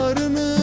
bağrını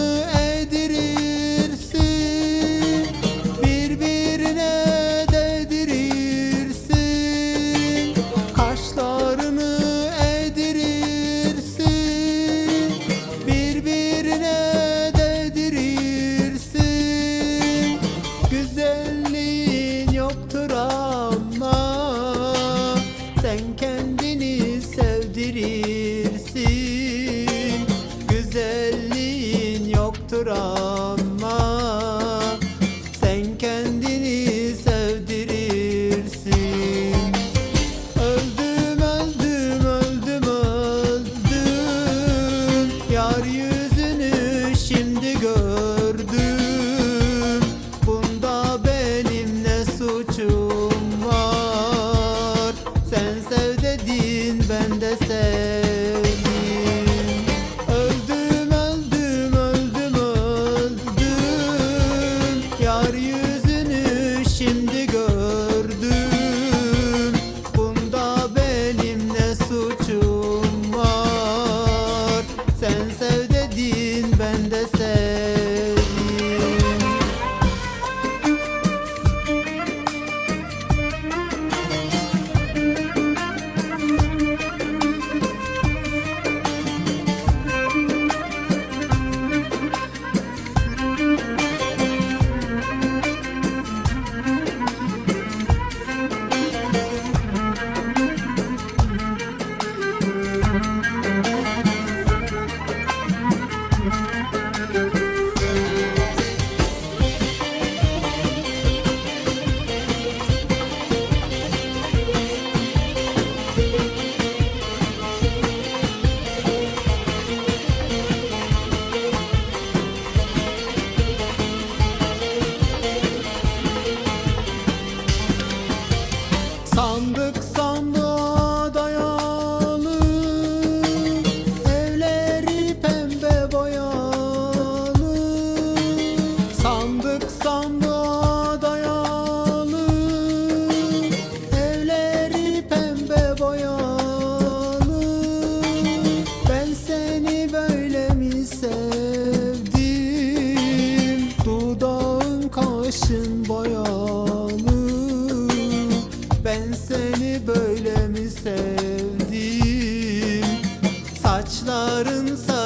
boyalı Ben seni böyle mi sevdim? Dudağın kaşın boyalı Ben seni böyle mi sevdim? Saçların saçların